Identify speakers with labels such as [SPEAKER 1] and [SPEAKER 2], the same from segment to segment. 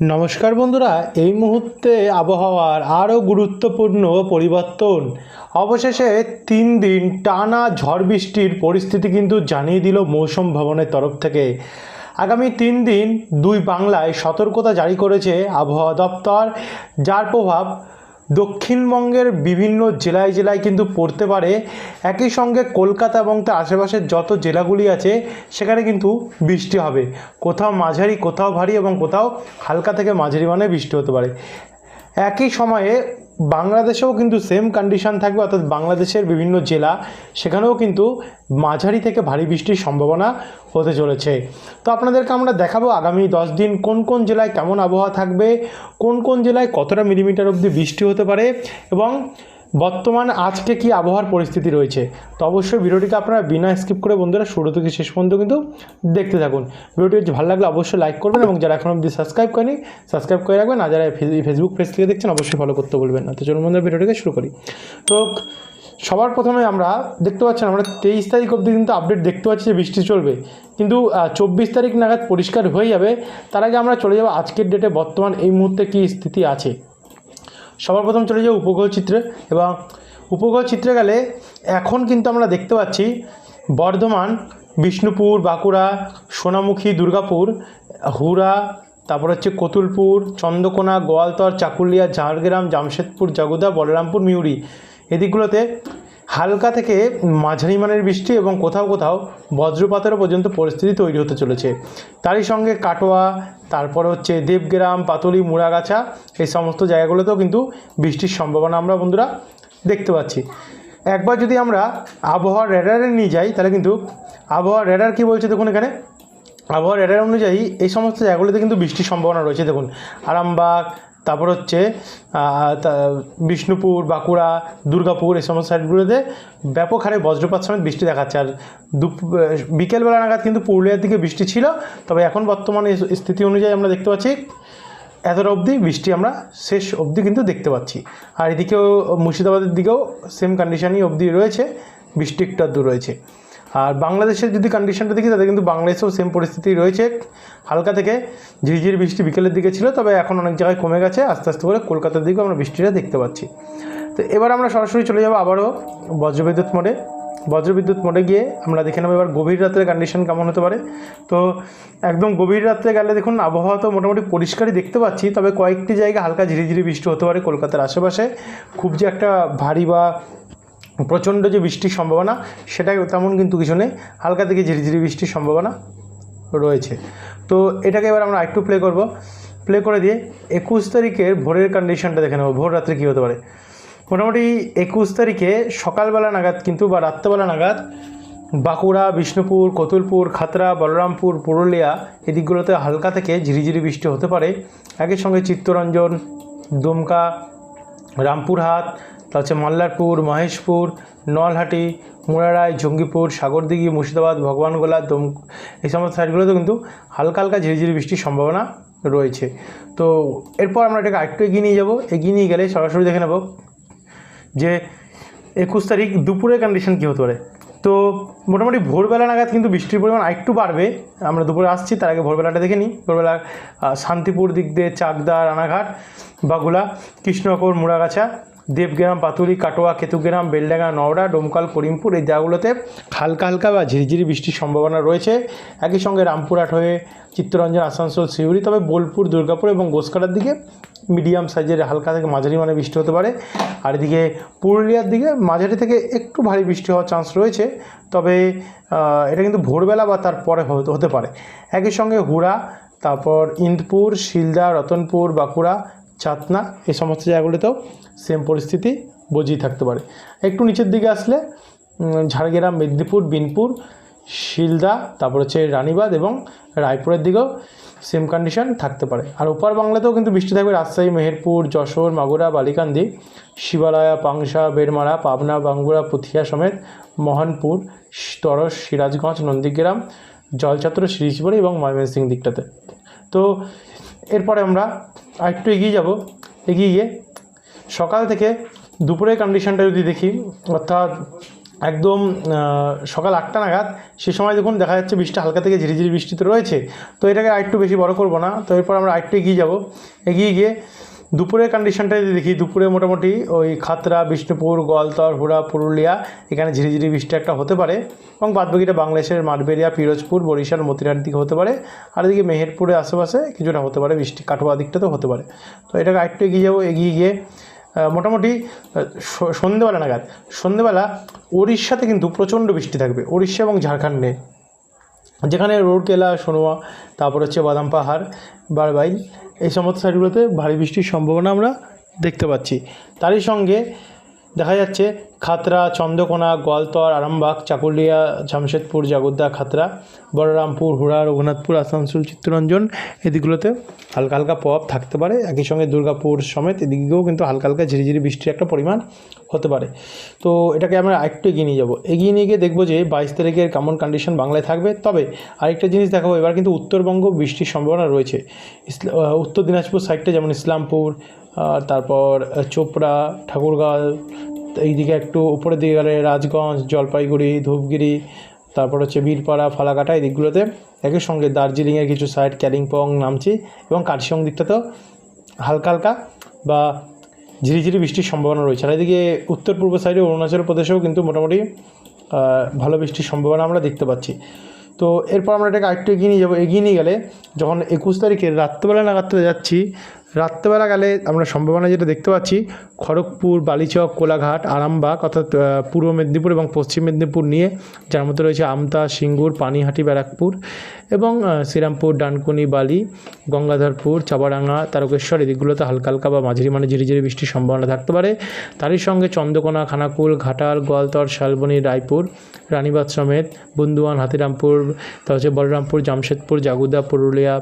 [SPEAKER 1] নমস্কার বন্ধুরা, এই মুহূর্তে আবহাওয়ার আরও গুরুত্বপূর্ণ পরিবর্তন। অবশেষে তিন দিন টানা ঝড় বৃষ্টির পরিস্থিতি কিন্তু জানিয়ে দিল মৌসুম ভবনের তরফ থেকে। আগামী তিন দিন দুই বাংলায় সতর্কতা জারি করেছে আবহাওয়া দপ্তর, যার প্রভাব দক্ষিণবঙ্গের বিভিন্ন জেলায় জেলায় কিন্তু পড়তে পারে। একই সঙ্গে কলকাতা এবং তার আশেপাশের যত জেলাগুলি আছে, সেখানে কিন্তু বৃষ্টি হবে। কোথাও মাঝারি, কোথাও ভারী এবং কোথাও হালকা থেকে মাঝারি মানে বৃষ্টি হতে পারে। একই সময়ে বাংলাদেশেও কিন্তু সেম কন্ডিশন থাকবে, অর্থাৎ বাংলাদেশের বিভিন্ন জেলা, সেখানেও কিন্তু মাঝারি থেকে ভারী বৃষ্টির সম্ভাবনা হতে চলেছে। তো আপনাদেরকে আমরা দেখাবো আগামী দশ দিন কোন কোন জেলায় কেমন আবহাওয়া থাকবে, কোন কোন জেলায় কতটা মিলিমিটার অবধি বৃষ্টি হতে পারে এবং বর্তমান আজকে কি আবহাওয়ার পরিস্থিতি রয়েছে? তো অবশ্যই ভিডিওটিকে আপনারা বিনা স্কিপ করে বন্ধুরা শুরু থেকে শেষ পর্যন্ত কিন্তু দেখতে থাকুন। ভিডিওটি যদি ভালো লাগলে অবশ্যই লাইক করবেন এবং যারা এখন অবধি সাবস্ক্রাইব করেনি, সাবস্ক্রাইব করে রাখবেন। আর যারা ফেসবুক পেজ থেকে দেখছেন, অবশ্যই ফলো করতে বলবেন না। তো চলুন বন্ধুরা ভিডিওটিকে শুরু করি। তো সবার প্রথমে আমরা দেখতে পাচ্ছেন, আমরা তেইশ তারিখ অবধি কিন্তু আপডেট দেখতে পাচ্ছি যে বৃষ্টি চলবে। কিন্তু চব্বিশ তারিখ নাগাদ পরিষ্কার হয়ে যাবে। তার আগে আমরা চলে যাব আজকের ডেটে বর্তমান এই মুহূর্তে কী স্থিতি আছে। সবার প্রথম চলে যাই উপগ্রহ চিত্রে এবং উপগ্রহ চিত্রে গেলে এখন কিন্তু আমরা দেখতে পাচ্ছি বর্ধমান, বিষ্ণুপুর, বাঁকুড়া, সোনামুখী, দুর্গাপুর হুরা তারপর হচ্ছে কতুলপুর, চন্দ্রকোনা, গোয়ালতর, চাকুলিয়া, ঝাড়গ্রাম, জামশেদপুর, জগদা, বলরামপুর, মিউরি। এদিকগুলোতে হালকা থেকে মাঝারি মানের বৃষ্টি এবং কোথাও কোথাও বজ্রপাতেরও পর্যন্ত পরিস্থিতি তৈরি হতে চলেছে। তারই সঙ্গে কাটোয়া, তারপর হচ্ছে দেবগ্রাম, পাতলি, মুড়াগাছা এই সমস্ত জায়গাগুলোতেও কিন্তু বৃষ্টির সম্ভাবনা আমরা বন্ধুরা দেখতে পাচ্ছি। একবার যদি আমরা আবহাওয়ার রেডারে নিয়ে যাই, তাহলে কিন্তু আবহাওয়ার রেডার কী বলছে দেখুন এখানে? আবহাওয়ার রেডার অনুযায়ী এই সমস্ত জায়গাগুলোতে কিন্তু বৃষ্টির সম্ভাবনা রয়েছে। দেখুন, আরামবাগ তারপর হচ্ছে বিষ্ণুপুর, বাঁকুড়া, দুর্গাপুর, এই সমস্ত সাইডগুলোতে ব্যাপক হারে বজ্রপাত সমেত বৃষ্টি দেখাচ্ছে। আর দুপ বিকেলবেলা নাগাদ কিন্তু পুরুলিয়ার দিকে বৃষ্টি ছিল, তবে এখন বর্তমানে স্থিতি অনুযায়ী আমরা দেখতে পাচ্ছি, এতটা অবধি বৃষ্টি আমরা শেষ অবধি কিন্তু দেখতে পাচ্ছি। আর এদিকেও, মুর্শিদাবাদের দিকেও সেম কন্ডিশনই অবধি রয়েছে, বৃষ্টি একটু আধটু রয়েছে। আর বাংলাদেশের যদি কন্ডিশনটা দেখি তাদের কিন্তু বাংলাদেশেও সেম পরিস্থিতি রয়েছে। হালকা থেকে ঝিরিঝিরি বৃষ্টি বিকেলের দিকে ছিল, তবে এখন অনেক জায়গায় কমে গেছে। আস্তে আস্তে করে কলকাতার দিকেও আমরা বৃষ্টিটা দেখতে পাচ্ছি। তো এবার আমরা সরাসরি চলে যাব আবারও বজ্রবিদ্যুৎ মোডে। বজ্রবিদ্যুৎ মোডে গিয়ে আমরা দেখে নেব এবার গভীর রাত্রে কন্ডিশন কেমন হতে পারে। তো একদম গভীর রাত্রে গেলে দেখুন, আবহাওয়া তো মোটামুটি পরিষ্কারই দেখতে পাচ্ছি, তবে কয়েকটি জায়গায় হালকা ঝিরিঝিরি বৃষ্টি হতে পারে কলকাতার আশেপাশে। খুব যে একটা ভারী বা প্রচণ্ড যে বৃষ্টির সম্ভাবনা সেটা তেমন কিন্তু কিছু নেই। হালকা থেকে ঝিরিঝিরি বৃষ্টির সম্ভাবনা রয়েছে। তো এটাকে এবার আমরা একটু প্লে করব। প্লে করে দিয়ে একুশ তারিখের ভোরের কন্ডিশনটা দেখে নেব। ভোর রাত্রে কী হতে পারে? মোটামুটি একুশ তারিখে সকালবেলা নাগাদ কিন্তু বা রাত্রেবেলা নাগাদ বাঁকুড়া, বিষ্ণুপুর, কতুলপুর খাতড়া বলরামপুর, পুরুলিয়া এদিকগুলোতে হালকা থেকে ঝিরিঝিরি বৃষ্টি হতে পারে। একই সঙ্গে চিত্তরঞ্জন, দুমকা, রামপুরহাট তার হচ্ছে মাল্লারপুর, মহেশপুর, নলহাটি, মুরারাই, জঙ্গিপুর, সাগরদিঘি, মুর্শিদাবাদ, ভগবানগোলা, দম, এই সমস্ত সাইডগুলোতে কিন্তু হালকা হালকা ঝিরিঝিরি বৃষ্টির সম্ভাবনা রয়েছে। তো এরপর আমরা এটাকে আরেকটু এগিয়ে নিয়ে যাব। এগিয়ে নিয়ে গেলে সরাসরি দেখে নেব যে একুশ তারিখ দুপুরের কন্ডিশন কী হতে পারে। তো মোটামুটি ভোরবেলা নাগাদ কিন্তু বৃষ্টির পরিমাণ আরেকটু বাড়বে। আমরা দুপুরে আসছি, তার আগে ভোরবেলাটা দেখে নিই। ভোরবেলা শান্তিপুর দিক দিয়ে চাকদা, রানাঘাট, বাগুলা, কৃষ্ণনগর, মুড়াগাছা দেবগ্রাম, পাতুরি, কাটোয়া, কেতুগ্রাম, বেলডাঙ্গা, নওড়া, ডোমকাল, করিমপুর এই জায়গাগুলোতে হালকা হালকা বা ঝিরিঝিরি বৃষ্টির সম্ভাবনা রয়েছে। একই সঙ্গে রামপুরহাট হয়ে চিত্তরঞ্জন, আসানসোল, সিউড়ি, তবে বোলপুর, দুর্গাপুর এবং গোসকাটার দিকে মিডিয়াম সাইজের হালকা থেকে মাঝারি মানে বৃষ্টি হতে পারে। আর এদিকে পুরুলিয়ার দিকে মাঝারি থেকে একটু ভারী বৃষ্টি হওয়ার চান্স রয়েছে, তবে এটা কিন্তু ভোরবেলা বা তারপরে হতে পারে। একই সঙ্গে হুড়া, তারপর ইন্দপুর, শিলদা, রতনপুর, বাঁকুড়া চাতনা, এই সমস্ত জায়গাগুলিতেও সেম পরিস্থিতি বজিয়ে থাকতে পারে। একটু নিচের দিকে আসলে ঝাড়গ্রাম, মেদিনীপুর, বিনপুর, শিলদা, তারপর হচ্ছে রানীবাদ এবং রায়পুরের দিকেও সেম কন্ডিশন থাকতে পারে। আর ওপার বাংলাতেও কিন্তু বৃষ্টি থাকবে রাজশাহী, মেহেরপুর, যশোর, মাগুরা, বালিকান্দি, শিবালয়া, পাংশা, বেড়মারা, পাবনা বাঙ্গুরা পুথিয়া সমেত মোহনপুর, তরস, সিরাজগঞ্জ, নন্দীগ্রাম, জলছত্র শিরিশবাড়ি এবং ময়মনসিং দিকটাতে। তো এরপরে আমরা আরেকটু এগিয়ে যাব, এগিয়ে গিয়ে। সকাল থেকে দুপুরের কন্ডিশানটা যদি দেখি, অর্থাৎ একদম সকাল আটটা নাগাদ, সে সময় দেখুন দেখা যাচ্ছে বৃষ্টি হালকা থেকে ঝিরিঝিরি বৃষ্টি তো রয়েছে। তো এটাকে আরেকটু বেশি বড় করব না, তো এরপর আমরা আরেকটু এগিয়ে যাব। এগিয়ে গিয়ে দুপুরের কন্ডিশনটা যদি দেখি, দুপুরে মোটামুটি ওই খাতরা, বিষ্ণুপুর, গোয়ালতর, হুড়া, পুরুলিয়া, এখানে ঝিরিঝিরি বৃষ্টি একটা হতে পারে এবং বাদবাকিটা বাংলাদেশের মাঠবেরিয়া পিরোজপুর, বরিশাল মতিরার দিকে হতে পারে। আর এদিকে মেহেরপুরের আশেপাশে কিছুটা হতে পারে, বৃষ্টি কাটোয়া দিকটাতেও হতে পারে। তো এটাকে আরেকটু এগিয়ে যাব, এগিয়ে গিয়ে মোটামুটি সন্ধেবেলা নাগাদ। সন্ধেবেলা উড়িষ্যাতে কিন্তু প্রচণ্ড বৃষ্টি থাকবে উড়িষ্যা এবং ঝাড়খণ্ডে। যেখানে রোডকেলা সোনোয়া, তারপর হচ্ছে বাদাম পাহাড়, বারবাইল, এই সমস্ত সাইডগুলোতে ভারী বৃষ্টির সম্ভাবনা আমরা দেখতে পাচ্ছি। তারই সঙ্গে দেখা যাচ্ছে খাতরা, চন্দ্রকোনা, গোয়ালতর, আরামবাগ, চাকুলিয়া, জামশেদপুর, জাগোদ্দা, খাতরা, বলরামপুর, হুড়া, রঘুনাথপুর, আসানসোল, চিত্তরঞ্জন এদিকগুলোতে হালকা হালকা প্রভাব থাকতে পারে। একই সঙ্গে দুর্গাপুর সমেত এদিকেও কিন্তু হালকা হালকা ঝিরিঝিরি বৃষ্টির একটা পরিমাণ হতে পারে। তো এটাকে আমরা আরেকটু এগিয়ে নিয়ে যাব। এগিয়ে নিয়ে গিয়ে দেখব যে বাইশ তারিখের কেমন কন্ডিশন বাংলায় থাকবে। তবে আরেকটা জিনিস দেখাবো, এবার কিন্তু উত্তরবঙ্গ বৃষ্টির সম্ভাবনা রয়েছে। উত্তর দিনাজপুর সাইডটা যেমন ইসলামপুর তারপর চোপড়া, ঠাকুরগাঁও এইদিকে একটু উপরের দিকে গেলে রাজগঞ্জ, জলপাইগুড়ি, ধূপগিরি, তারপর হচ্ছে বীরপাড়া, ফালাকাটা এই দিকগুলোতে একই সঙ্গে দার্জিলিংয়ের কিছু সাইড ক্যালিম্পং নামছি এবং কার্শিয়ং দিকটাতেও হালকা হালকা বা ঝিরিঝিরি বৃষ্টির সম্ভাবনা রয়েছে। আর এদিকে উত্তর পূর্ব সাইডে অরুণাচল প্রদেশেও কিন্তু মোটামুটি ভালো বৃষ্টির সম্ভাবনা আমরা দেখতে পাচ্ছি। তো এরপর আমরা এটাকে আরেকটু এগিয়ে নিয়ে যাব। এগিয়ে নিয়ে গেলে যখন একুশ তারিখে রাত্রেবেলা নাগাদটা যাচ্ছি রাত্রেবেলা গেলে আমরা সম্ভাবনা যেটা দেখতে পাচ্ছি, খড়গপুর, বালিচক, কোলাঘাট, আরামবাগ অর্থাৎ পূর্ব মেদিনীপুর এবং পশ্চিম মেদিনীপুর নিয়ে যার মধ্যে রয়েছে আমতা, সিঙ্গুর, পানিহাটি, ব্যারাকপুর এবং শ্রীরামপুর, ডানকুনি, বালি, গঙ্গাধরপুর, চাপাডাঙ্গা, তারকেশ্বর এদিকগুলোতে হালকা হালকা বা মাঝারি মানে ঝিরিঝিরি বৃষ্টির সম্ভাবনা থাকতে পারে। তারই সঙ্গে চন্দ্রকোনা, খানাকুল, ঘাটাল, গোয়ালতর, শালবনী, রায়পুর রানীবাদ সমেত বন্ধুয়ান হাতিরামপুর তার হচ্ছে বলরামপুর, জামশেদপুর, জাগুদা, পুরুলিয়া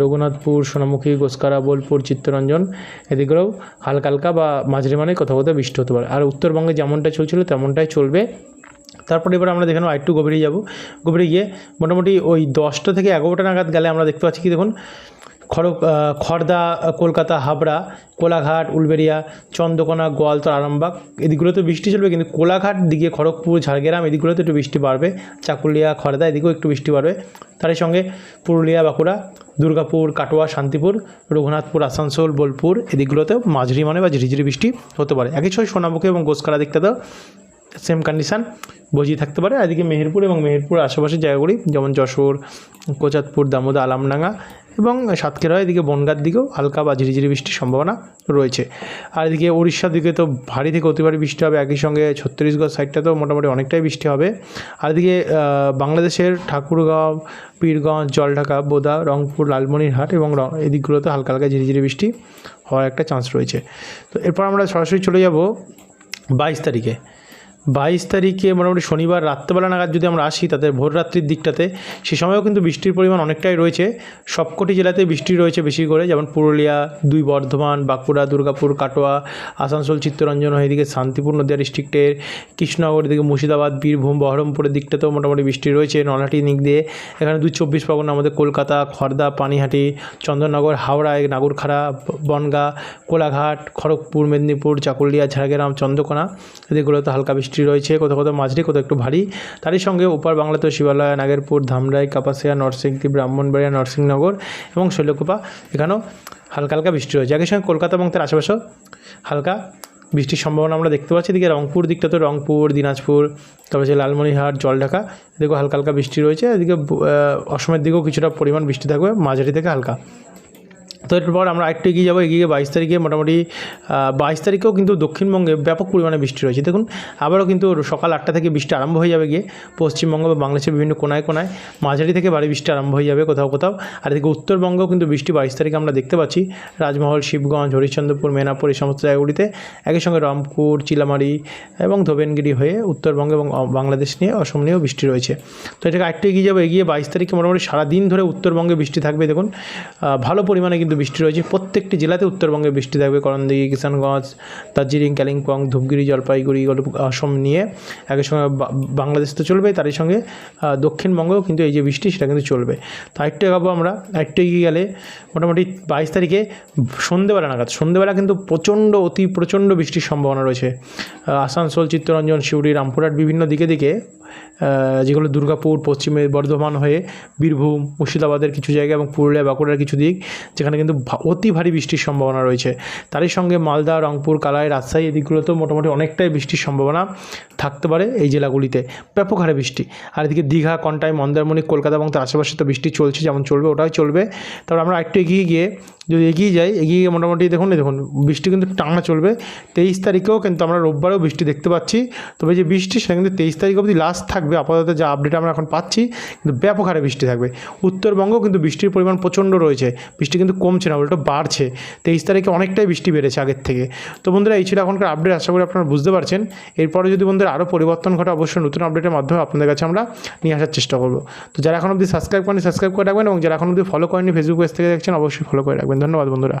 [SPEAKER 1] রঘুনাথপুর, সোনামুখী, গোসকারা, বোলপুর চিত্তরঞ্জন এদিকেও হালকা হালকা বা মাঝারি মানে কোথাও কোথাও বৃষ্টি হতে পারে। আর উত্তরবঙ্গে যেমনটা চলছিল তেমনটাই চলবে। তারপরে এবার আমরা দেখে নেব আরেকটু গভীরে যাব। গভীরে গিয়ে মোটামুটি ওই দশটা থেকে এগারোটা নাগাদ গেলে আমরা দেখতে পাচ্ছি কি দেখুন আহ, খড়দা কলকাতা হাবড়া কোলাঘাট উলবেরিয়া চন্দ্রকোনা গোয়ালতর আরামবাগ এদিকগুলোতে বৃষ্টি চলবে। কিন্তু কোলাঘাট দিকে খড়গপুর ঝাড়গ্রাম এদিকগুলোতে একটু বৃষ্টি বাড়বে। চাকুলিয়া খড়দা এদিকেও একটু বৃষ্টি বাড়বে। তারই সঙ্গে পুরুলিয়া বাঁকুড়া দুর্গাপুর, কাটোয়া, শান্তিপুর, রঘুনাথপুর, আসানসোল, বোলপুর, এদিকগুলোতেও মাঝরি মানে বা ঝিরিঝিরি বৃষ্টি হতে পারে। একই ছয় সোনামুখী এবং গোসকারা দিকটাতেও সেম কন্ডিশান বজিয়ে থাকতে পারে। এদিকে মেহেরপুর এবং মেহেরপুর আশেপাশের জায়গাগুলি, যেমন যশোর কোচাতপুর দামোদা আলামডাঙ্গা এবং সাতক্ষীরা, এদিকে বনগাঁর দিকেও হালকা বা ঝিরিঝিরি বৃষ্টির সম্ভাবনা রয়েছে। আর এদিকে উড়িষ্যার দিকে তো ভারী থেকে অতি ভারী বৃষ্টি হবে, একই সঙ্গে ছত্তিশগড় সাইডটাতেও মোটামুটি অনেকটাই বৃষ্টি হবে। আর এদিকে বাংলাদেশের ঠাকুরগাঁও, পীরগঞ্জ, জলঢাকা, বোদা, রংপুর, লালমনিরহাট এবং এদিকগুলোতে হালকা হালকা ঝিরিঝিরি বৃষ্টি হওয়ার একটা চান্স রয়েছে। তো এরপর আমরা সরাসরি চলে যাব বাইশ তারিখে। বাইশ তারিখে মোটামুটি শনিবার রাত্রেবেলা নাগাদ যদি আমরা আসি তাদের ভোররাত্রির দিকটাতে, সে সময়ও কিন্তু বৃষ্টির পরিমাণ অনেকটাই রয়েছে। সবকটি জেলাতে বৃষ্টি রয়েছে বেশি করে, যেমন পুরুলিয়া, দুই বর্ধমান, বাঁকুড়া, দুর্গাপুর, কাটোয়া, আসানসোল, চিত্তরঞ্জন হয়ে এদিকে শান্তিপুর, নদিয়া ডিস্ট্রিক্টের, কৃষ্ণনগর, এদিকে মুর্শিদাবাদ, বীরভূম, বহরমপুরের দিকটাতেও মোটামুটি বৃষ্টি রয়েছে। নলহাটি, দিক দিয়ে এখানে দুই চব্বিশ পরগনা, আমাদের কলকাতা খড়দা পানিহাটি, চন্দননগর, হাওড়া নাগরখাড়া, বনগা, কোলাঘাট, খড়গপুর, মেদিনীপুর, চাকুলিয়া, ঝাড়গ্রাম, চন্দ্রকোনা, এদিকগুলোতে হালকা বৃষ্টি রয়েছে, কোথাও কোথাও মাঝারি, কোথাও একটু ভারী। তারই সঙ্গে উপার বাংলাতে শিবালয়, নাগেরপুর, ধামরাই, কাপাসিয়া, নরসিংদী, ব্রাহ্মণবাড়িয়া নরসিংনগর এবং শৈলকুপা এখানেও হালকা হালকা বৃষ্টি রয়েছে। একই সঙ্গে কলকাতা এবং তার আশেপাশেও হালকা বৃষ্টির সম্ভাবনা আমরা দেখতে পাচ্ছি। এদিকে রংপুর দিকটা তো রংপুর, দিনাজপুর, তারপর হচ্ছে লালমনিরহাট, জলঢাকা, এদিকেও হালকা হালকা বৃষ্টি রয়েছে। এদিকে অসমের দিকেও কিছুটা পরিমাণ বৃষ্টি থাকবে, মাঝারি থেকে হালকা। তো এরপর আমরা আরেকটু এগিয়ে যাব, এগিয়ে বাইশ তারিখে মোটামুটি বাইশ তারিখেও কিন্তু দক্ষিণবঙ্গে ব্যাপক পরিমাণে বৃষ্টি রয়েছে। দেখুন, আবারও কিন্তু সকাল আটটা থেকে বৃষ্টি আরম্ভ হয়ে যাবে গিয়ে পশ্চিমবঙ্গ বা বাংলাদেশের বিভিন্ন কোনায় কোনায়। মাঝারি থেকে ভারী বৃষ্টি আরম্ভ হয়ে যাবে কোথাও কোথাও। আর এদিকে উত্তরবঙ্গেও কিন্তু বৃষ্টি বাইশ তারিখে আমরা দেখতে পাচ্ছি। রাজমহল, শিবগঞ্জ, হরিশ্চন্দ্রপুর মেনাপুর এই সমস্ত জায়গাগুলিতে একই সঙ্গে রামপুর চিলামারি এবং ধোবেনগিরি হয়ে উত্তরবঙ্গ এবং বাংলাদেশ নিয়ে অসম নিয়েও বৃষ্টি রয়েছে। তো এটাকে আরেকটু এগিয়ে যাব, এগিয়ে বাইশ তারিখে মোটামুটি সারাদিন ধরে উত্তরবঙ্গে বৃষ্টি থাকবে। দেখুন ভালো পরিমাণে কিন্তু কিন্তু বৃষ্টি রয়েছে। প্রত্যেকটি জেলাতে উত্তরবঙ্গে বৃষ্টি থাকবে। করণদিঘি, কিষানগঞ্জ, দার্জিলিং, কালিম্পং, ধূপগিরি, জলপাইগুড়ি, অসম নিয়ে একই সঙ্গে বাংলাদেশ তো চলবে। তারই সঙ্গে দক্ষিণবঙ্গেও কিন্তু এই যে বৃষ্টি, সেটা কিন্তু চলবে। তো আরেকটু এগাবো আমরা, আরেকটু এগিয়ে গেলে মোটামুটি বাইশ তারিখে সন্ধেবেলা নাগাদ, সন্ধেবেলা কিন্তু প্রচণ্ড, অতি প্রচণ্ড বৃষ্টির সম্ভাবনা রয়েছে। আসানসোল, চিত্তরঞ্জন সিউড়ি রামপুরহাট বিভিন্ন দিকে দিকে যেগুলো দুর্গাপুর, পশ্চিমে বর্ধমান হয়ে বীরভূম, মুর্শিদাবাদের কিছু জায়গা এবং পুরুলিয়া, বাঁকুড়ার কিছু দিক, যেখানে কিন্তু অতি ভারী বৃষ্টির সম্ভাবনা রয়েছে। তারই সঙ্গে মালদা, রংপুর, কালাই, রাজশাহী এদিকগুলোতেও মোটামুটি অনেকটাই বৃষ্টির সম্ভাবনা থাকতে পারে এই জেলাগুলিতে। ব্যাপক হারে বৃষ্টি। আর এদিকে দীঘা কন্টাই মন্দারমণি, কলকাতা এবং তার আশেপাশে তো বৃষ্টি চলছে, যেমন চলবে ওটাই চলবে। তারপর আমরা একটু এগিয়ে গিয়ে যদি এগিয়ে যাই, এগিয়ে মোটামুটি দেখুন দেখুন, বৃষ্টি কিন্তু টানা চলবে। তেইশ তারিখেও কিন্তু আমরা রোববারেও বৃষ্টি দেখতে পাচ্ছি। তবে যে বৃষ্টি, সেটা কিন্তু তেইশ তারিখ অবধি লাস্ট থাকবে। আপাতত যা আপডেট আমরা এখন পাচ্ছি, কিন্তু ব্যাপক হারে বৃষ্টি থাকবে। উত্তরবঙ্গ কিন্তু বৃষ্টির পরিমাণ প্রচণ্ড রয়েছে। বৃষ্টি কিন্তু কমছে না, উল্টো বাড়ছে। তেইশ তারিখে অনেকটাই বৃষ্টি বেড়েছে আগের থেকে। তো বন্ধুরা, এই ছিল এখনকার আপডেট আশা করি আপনারা বুঝতে পারছেন। এরপরে যদি বন্ধুরা আরও পরিবর্তন ঘটে, অবশ্যই নতুন আপডেটের মাধ্যমে আপনাদের কাছে আমরা নিয়ে আসার চেষ্টা করব। তো যারা এখন অবধি সাবস্ক্রাইব করেনি সাবস্ক্রাইব করে রাখবেন এবং যারা এখন অবধি ফলো করেনি ফেসবুক পেজ থেকে দেখছেন, অবশ্যই ফলো করে রাখবেন। ধন্যবাদ বন্ধুরা।